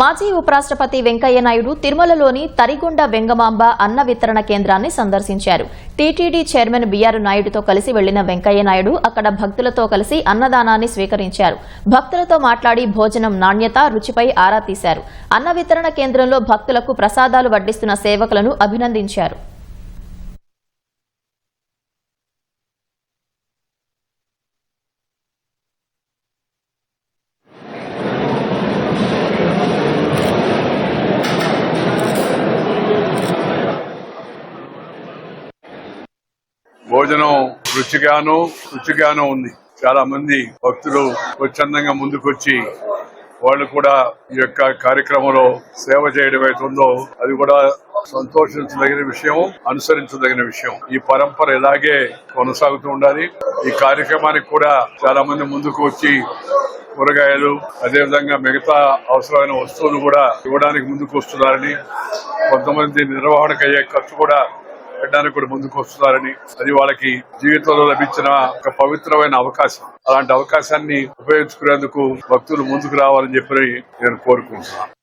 మాజీ ఉపరాష్ట్రపతి వెంకయ్య నాయుడు తిరుమలలోని తరిగొండ వెంగమాంబ అన్న వితరణ కేంద్రాన్ని సందర్శించారు. టీటీడీ చైర్మన్ బీఆర్ నాయుడుతో కలిసి వెళ్ళిన వెంకయ్య నాయుడు అక్కడ భక్తులతో కలిసి అన్నదానాన్ని స్వీకరించారు. భక్తులతో మాట్లాడి భోజనం నాణ్యత రుచిపై ఆరా తీశారు. అన్న వితరణ కేంద్రంలో భక్తులకు ప్రసాదాలు వడ్డిస్తున్న సేవకులను అభినందించారు. భోజనం రుచిగాను రుచిగాను ఉంది. చాలా మంది భక్తులు స్వచ్ఛందంగా ముందుకొచ్చి వాళ్ళు కూడా ఈ యొక్క కార్యక్రమంలో సేవ చేయడం అవుతుందో అది కూడా సంతోషించదగిన విషయం అనుసరించదగిన విషయం. ఈ పరంపర ఇలాగే కొనసాగుతూ ఉండాలి. ఈ కార్యక్రమానికి కూడా చాలా మంది ముందుకు వచ్చి కూరగాయలు అదేవిధంగా మిగతా అవసరమైన వస్తువులు కూడా ఇవ్వడానికి ముందుకు వస్తున్నారని కొంతమంది నిర్వహణకు అయ్యే ఖర్చు కూడా పెట్టడానికి కూడా ముందుకు వస్తున్నారని అది వాళ్ళకి జీవితంలో లభించిన ఒక పవిత్రమైన అవకాశం. అలాంటి అవకాశాన్ని ఉపయోగించుకునేందుకు భక్తులు ముందుకు రావాలని చెప్పి నేను కోరుకుంటున్నాను.